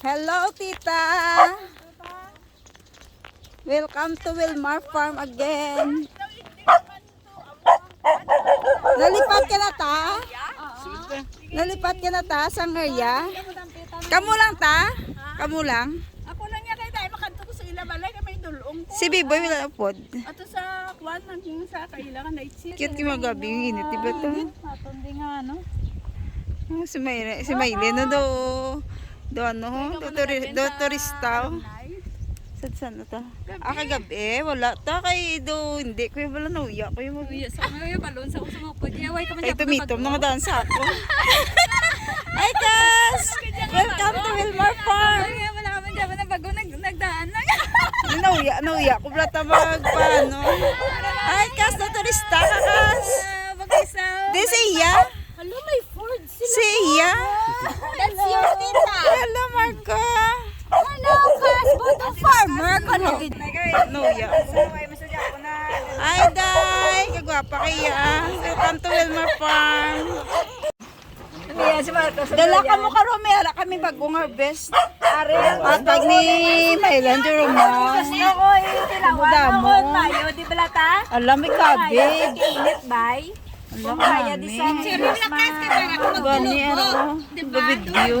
Hello, tita. Welcome to Wilmar Farm again. Nalipat ka na ta? Nalipat ka na ta sa area? Kamu lang ta? Kamu lang? Ako lang niya kayo tayo makanto ko sa ilabalay kay may dulong ko. Si Biboy wala pod. Ato sa kwan naging sa kailangan na itsi. Cute ki magabi yung init, diba to? Matundi nga ano. Si May si Maylin no do do ano, do, turi, do turista. Saan saan na ta? Ah, kagabi, wala ta kay do hindi ko wala nauya ko yung mag Kuya sa mga balon sa usang mga pwede. Away ka man Ay, tumitom na nga daan sa ako. Hi, Kas! Welcome to Wilmar Farm! Wala ka man dyan na bago nag, nagdaan na. Nauya, nauya ko pala ta magpaano. Hi, Kas! Na turista ka, Kas! Mag-isa. Di si Iya? Hello, may Ford sila. Si Iya? That's your tita. Hello, Marco! Hello, Kas. Boto farmer ko na. Nauya. Hi, Day! Kagwapa kaya. Welcome to Wilmar Farm. Dala ka mo ka Romera kami bagong harvest. At pag ni Mailan Jeromos. Ako yung tilawan. Ako tayo, di ba lata? Alam, may kabig. Init, bay. Kami. di sa Gani, ano, video.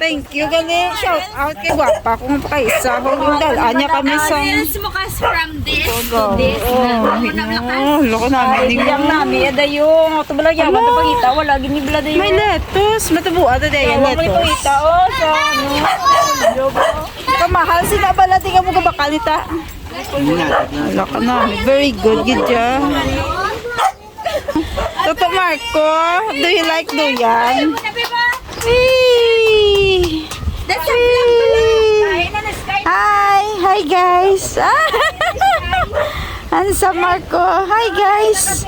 Thank you, gani. Shout out kay Gwapa kung mapakaisa. Kung yung dalaan niya kami sa... Smukas from this Go. Oh, loko namin. Yang nami ada yung ato bala yawa to pangita wala gini bala dayo. May lettuce. Matabuan na dahil May lettuce. pangita oh sa ano. Kamahal sila bala. Tingnan mo ka bakal nita. Wala ka namin. Very good, good job. Toto Marco, do you like duyan? Whee! That's a. Hi! Hi guys! Handsome Marco! Hi guys!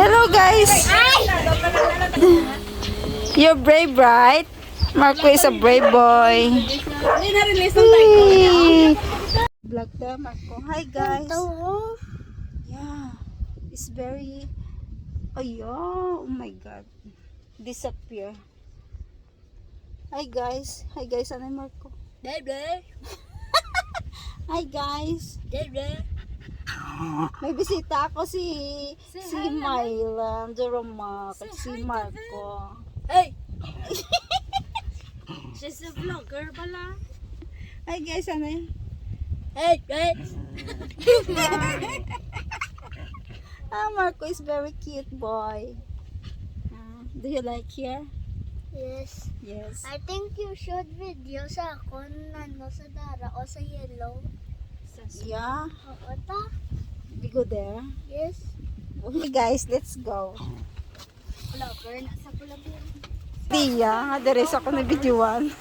Hello guys! You're brave, right? Marco is a brave boy. Whee! Vlog Marco. Hi guys! It's very... Ayo, oh my God. Disappear. Hi guys. Hi guys, ano yung Marco? Bebe. Hi guys. Bebe. May bisita ako si si Mylan, Jerome, si Marco. Hey. She's a vlogger pala. Hi guys, ano yun? Hey, hey. Ah, Marco is very cute boy. Ah, do you like here? Yes. Yes. I think you should video sa ako ano sa Dara o sa Yellow. Yeah. Oo ta? We go there. Yes. Okay guys, let's go. Vlogger na sa Pulabon. Tia, nga deres ako na videoan.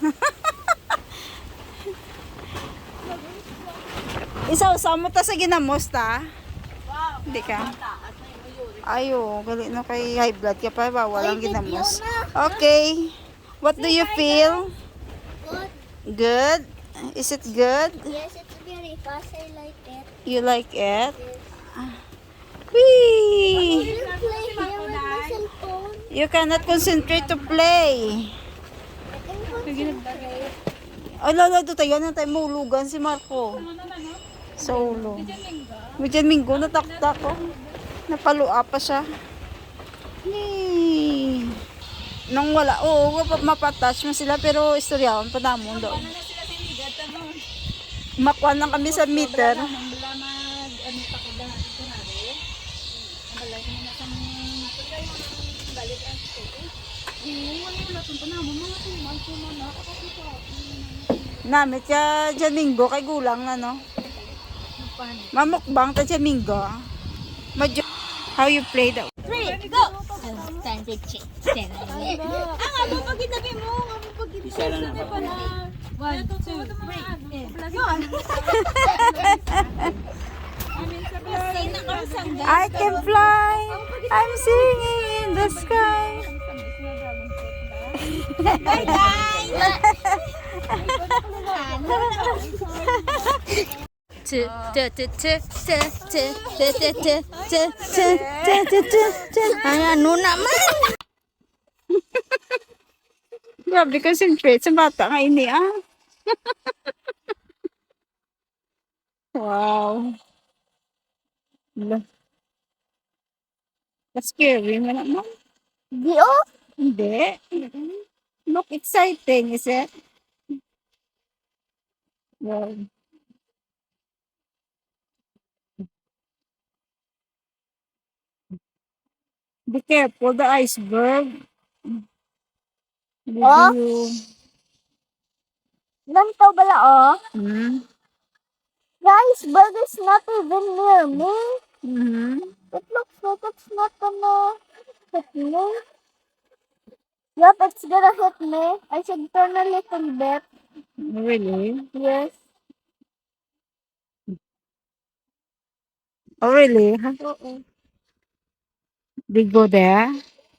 Isa-usa mo ta sa ginamos ta. Hindi ka. Ayo, gali na kay high blood ka pa, bawal ang ginamos. Okay. What do you feel? Good. Good? Is it good? Yes, it's very fast. I like it. You like it? Yes. Cellphone. You cannot concentrate to play. Ay, lala, doon tayo na tayo maulugan si Marco. Solo. Medyan Minggo, natakta ko. Napalua pa siya. Yay! Nung wala, oo, mapa- mapatouch mo sila, pero istoryawan pa namon doon. Makuha lang kami sa meter. Namit ka dyan Minggo, kay gulang ano. Mamukbang ta dyan Minggo. Madyo, how you play the Three, go. Time to check. Ang amo pag ginabi mo, amo pag ginabi mo pa na. One, two, three. Yun. I can fly, I'm singing in the sky. Bye, guys. tu, tu, tu, tu, tu, tu, tu, tu, tu, tu, tu, tu, tu, tu, tu. Ay, ano naman? Grabe concentrate sa bata nga ini ah. wow. That's scary mo naman. Di oh. Hindi. Look exciting, is it? Wow. Be careful, the iceberg. Did Oh. you... Ganito bala oh. Hmm? The iceberg is not even near me. Mm-hmm. It looks like it's not gonna hit me. Yep, it's gonna hit me. I should turn a little bit. Really? Yes. Oh, really? Huh? Oo. They go there?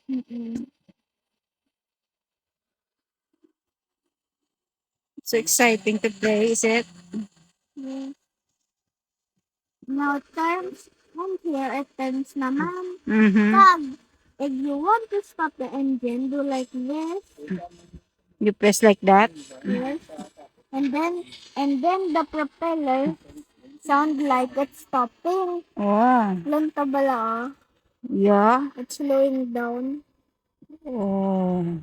Mm-mm. So exciting to play, is it? Mm. Now turns from here it turns naman. Mm-hmm. Pag if you want to stop the engine, do like this. You press like that? Yes. And then and then the propeller sound like it's stopping. Oh, Lanta bala ah. Yeah. It's slowing down. Oh.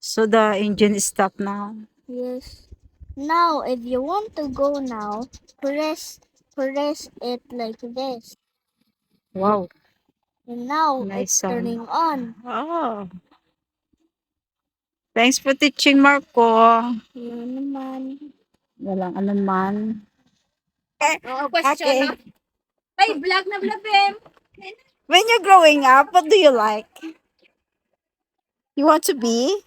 So the engine is stopped now. Yes. Now, if you want to go now, press press it like this. Wow. And now Nice it's sound. turning on. Oh. Thanks for teaching, Marco. Yan naman. Walang anuman. Question na. Ay, vlog na vlog, Bem. When you're growing up, what do you like? You want to be?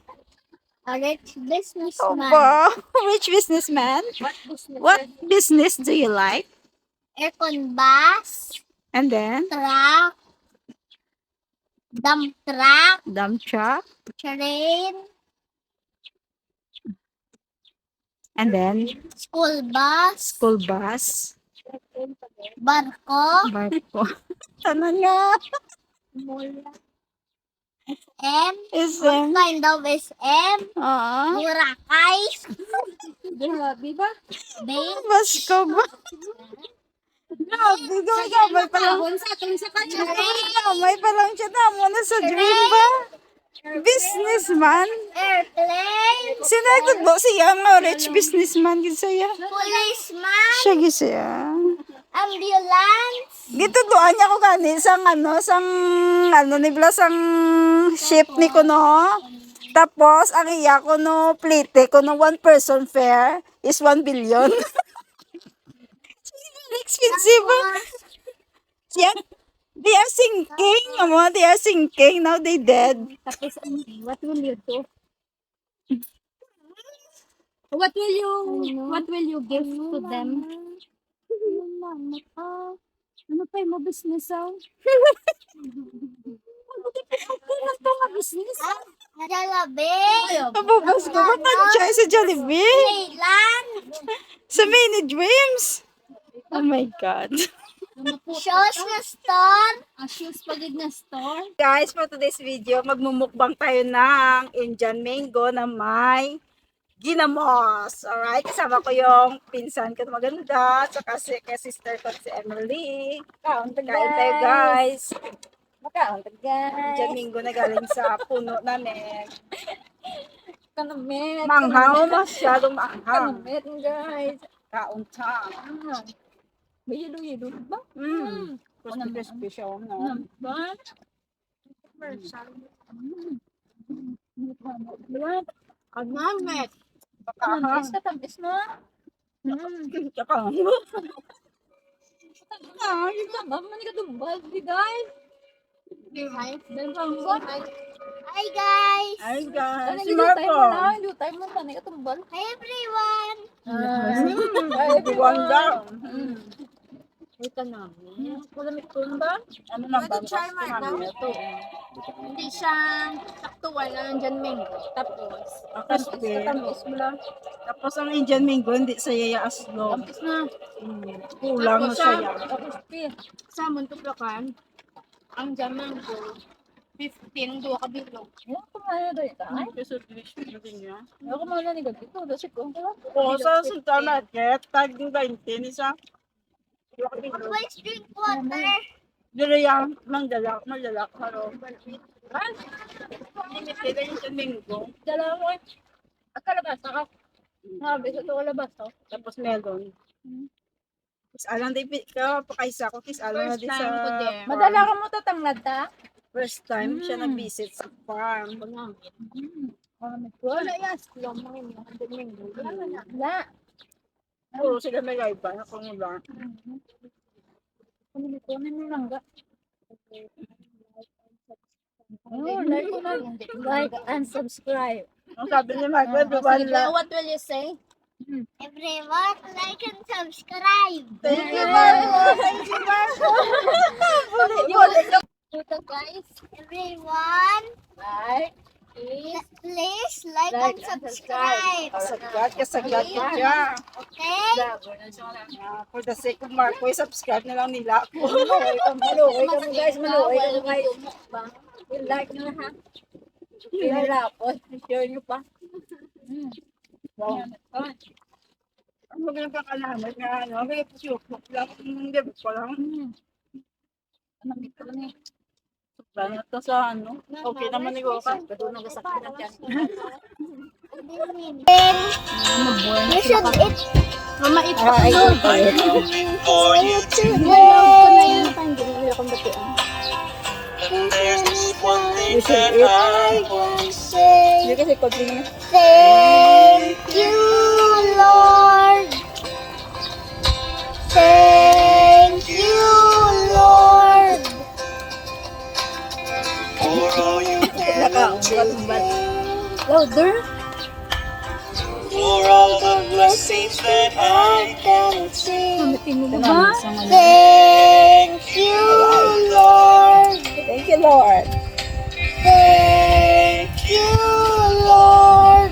A rich businessman. Opo. Rich businessman. What business? What business do you like? Aircon bus, And then, truck, dump truck, dump truck. train, And then, school bus, school bus. Barko, Barko. Ano nga? SM, SM. what kind of SM, Ah. Boracay, Grabe ba? Bane, Basko ba? Grabe, gamay pa lang. Kahon sa akin sa kanya. Gamay pa lang siya na mo na sa dream ba? Businessman? airplane, Sinagod mo siya nga rich businessman gid saya. policeman, Siya gid siya. ambulance, Gito doan niya ko gani sang ano sang ano ni Blas sang ship ni ko no. Tapos ang iya ko no plite ko no one person fare is 1 billion. Expensive. Yeah. They are sinking. Amo, they are sinking. Now they dead. Tapos, ano, what will you do? What will you, what will you give to them? Ano pa yung mga business ah? Ano pa mga business? Jalabe, Ababas ko. Ba't nag-try sa Jollibee? Thailand, Sa Mini Dreams? Oh my God. Shows na store, Ang shoes pagid na store. Guys, for today's video, magmumukbang tayo ng Indian mango na may ginamos. Alright, kasama ko yung pinsan ko na maganda, saka si kay sister ko si Emily. Kaon Kain tayo guys. Kaon guys. Indian mango na galing sa puno namin. Kanamit. Manghang, masyadong manghang. Kanamit guys. Kaon ta. May yellow-yellow ba? Mm. Crispy crispy siya. Oh, no. What? What? Agnamet. Tamis na tamis na. Mm. Tsaka. Ah, yung tama man ka dumbal, di guys. Hi guys! Hi guys! Ano, si Marco! Hindi tayo mo na, hindi tayo mo na, Hi ah. hmm. everyone! Hi everyone down! Mm. Wait namin. Kulamit ko ba? Ano lang ba? try, Marco. Ito. Hindi siya saktuan na nandyan mango. Tapos, Crispy. tamis mo lang. Tapos ang Indian mango, hindi sa yaya aslog. Tapos na. Kulang na Tapos saya. Tapos, sa muntuplakan, ang dyan mango, 15 duwa ka bilog. Ano ko mana doon ito? Ay, Kasi dish mo din niya. ako mana ni Gabi. Ito, dasi ko. Oo, sa Sultan Market, tag yung 20 ni sa. Please drink water. Dili yang mangdalak, malalak, haro. Limited ang Indian mango. Dala mo eh. Akalabas ako. Sabi sa ito kalabas ako. Tapos melon. Tapos alam din ka, pakaisa ko, kis alam na din sa. Madala ka mo tatanglad ta? First time siya Mm. nag-visit sa farm. Ano? Wala yas. Long mo yun. Wala. Oo, sila may live ba? Ako mula. Ano ko? Ano lang ga? Oh, like. Like and subscribe. Ang sabi ni everyone Sige, la. what will you say? Everyone, like and subscribe. Thank you, Marco. Thank you, Marco. Ito guys. Everyone, Like. Please, please like, Like and and subscribe. Kasagat, kasagat ka siya. Okay? Ah, For the sake of Marco, subscribe na lang nila ako. Maluoy ka, maluoy ka mo guys. Maluoy ka guys. I-like nyo na ha. Pinarapot. Share nyo pa. Mm. Wow. Ang magaling kang kalamat nga, ano, may pusyo-pok lang, hindi ko lang. Ano dito lang Sana to sa ano, okay naman ni Goka. Kadunong ka sa kinan dyan. You should eat. Mama, ito. Ah, Ano? You should batian. You should eat. Hindi kasi continue. thank you, Lord. Thank Louder. For all the blessings that I can sing. Mo ba? Thank you, Lord. Thank you, Lord. Thank you, Lord.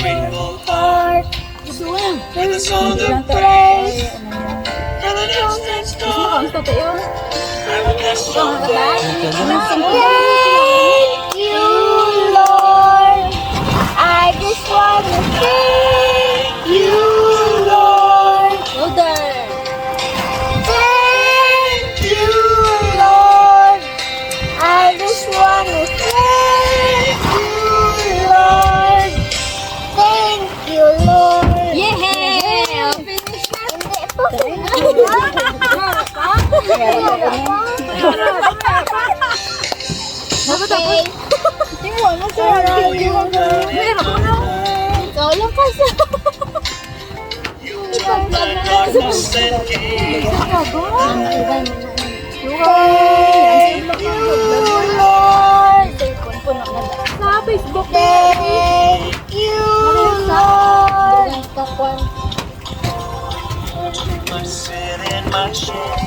grateful Heart for the song of praise. for the star. Ang totoo. I will bless your name. Ikaw lang kasi. Darkness and king. Thank you, Lord. Sa Facebook. Thank you, Lord. My sin and my shame.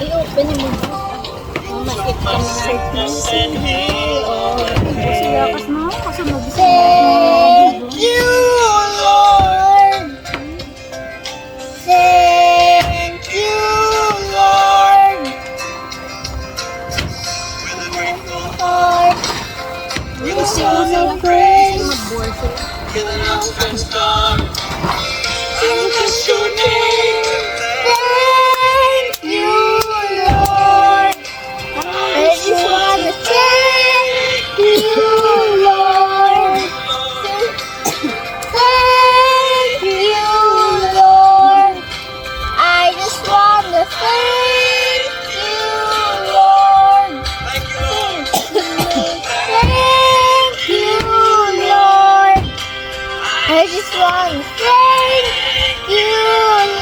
I-open mo. Mama, skip ka My na. sickness and healing. Siyakas mo. Kasi mabisa. Thank you, Lord. Thank you, Lord. With a grateful Heart, with a song of praise. Mag-bore sila. With an outstretched arm. I will bless your name. one. Thank you,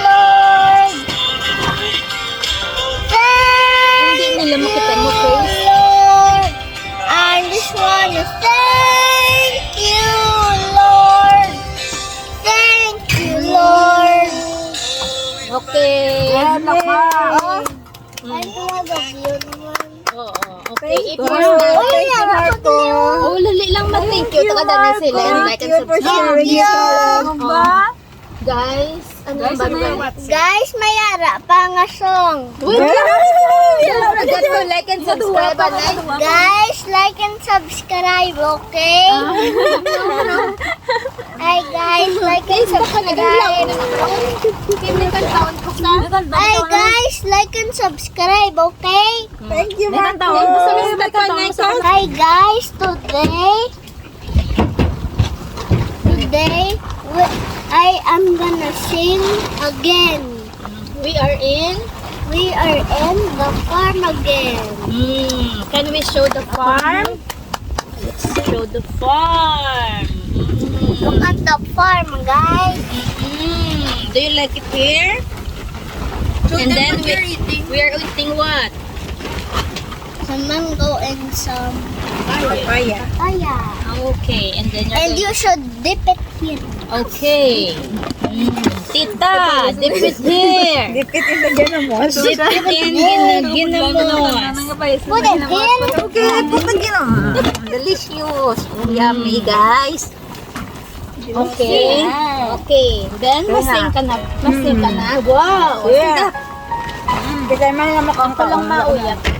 Lord. Thank Hindi nila makita mo, face. Lord. I just want to thank you, Lord. Thank you, Lord. Okay. Ayan na. Oh. Mm. Ay, tumagab yun naman. Oo, okay. Thank you. Thank you, Ma-thank you. Taka dami sila. And like and Thank you for subscribe. sharing it. Oh. Guys, ano ba ba? Guys, mayara pa nga song. Wait, don't forget to like and subscribe. Guys, like and subscribe, okay? Hi guys, like and subscribe. Hi guys, like and subscribe, okay? Thank you, Marco. Hi guys, today today I am gonna sing again. We are in... We are in the farm again. Hmm, can we show the farm? Let's show the farm. Look at the farm, guys. Hmm, do you like it here? and then we, we are eating what? Some mango and some Papaya. papaya. Okay, and then you're And you should dip it here. Okay. Mm. Tita, dip it here. Dipit in the ginamos. Dip it in gina- ginamos. Put it in. Okay, put the ginamos. Delicious. Yummy, guys. Okay. Okay. Then, masing ka na. Masing ka na. Wow. Yeah. Kasi man naman Ako ko lang mauyap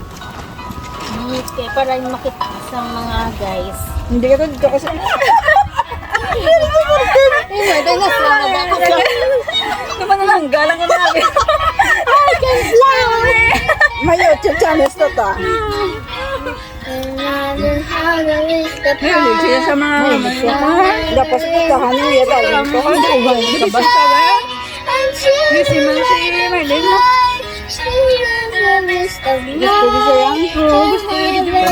mute kayo para makitaas ang mga guys. Hindi ka rin ka kasi. Anyway, dahil nas lang na ako. Diba na lang, galang na namin. I can fly! May YouTube channels na ta. Hindi siya sa mga Dapat putahan niya talaga. Hindi ko ba? Basta ba? Hindi si Mansi, may din na best of Gusto ko siya yan. Gusto ko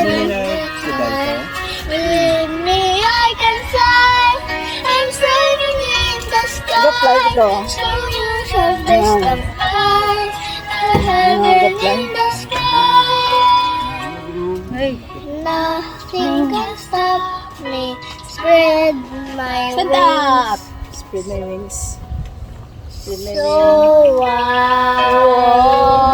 With me, I can fly. I'm sailing in the sky. So you should best of fly. The heaven in the sky. Nothing can stop me. Spread my wings. spread my wings. Spread my So wings.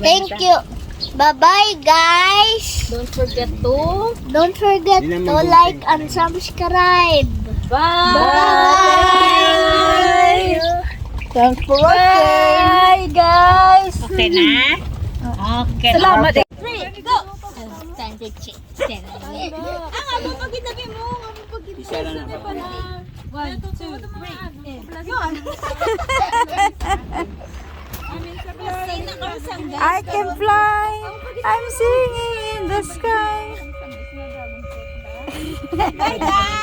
Thank you. Bye-bye, guys. Don't forget to Don't forget to like and subscribe. bye. Thanks for watching. Bye, guys. Okay na? Okay. Salamat. Three, go. To check. Ang amo pag ginabi mo, ang amo pag ginabi mo pala. One, two, three. Yun. I can fly. I'm singing in the sky. Hi guys.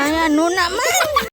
Ayan, no naman.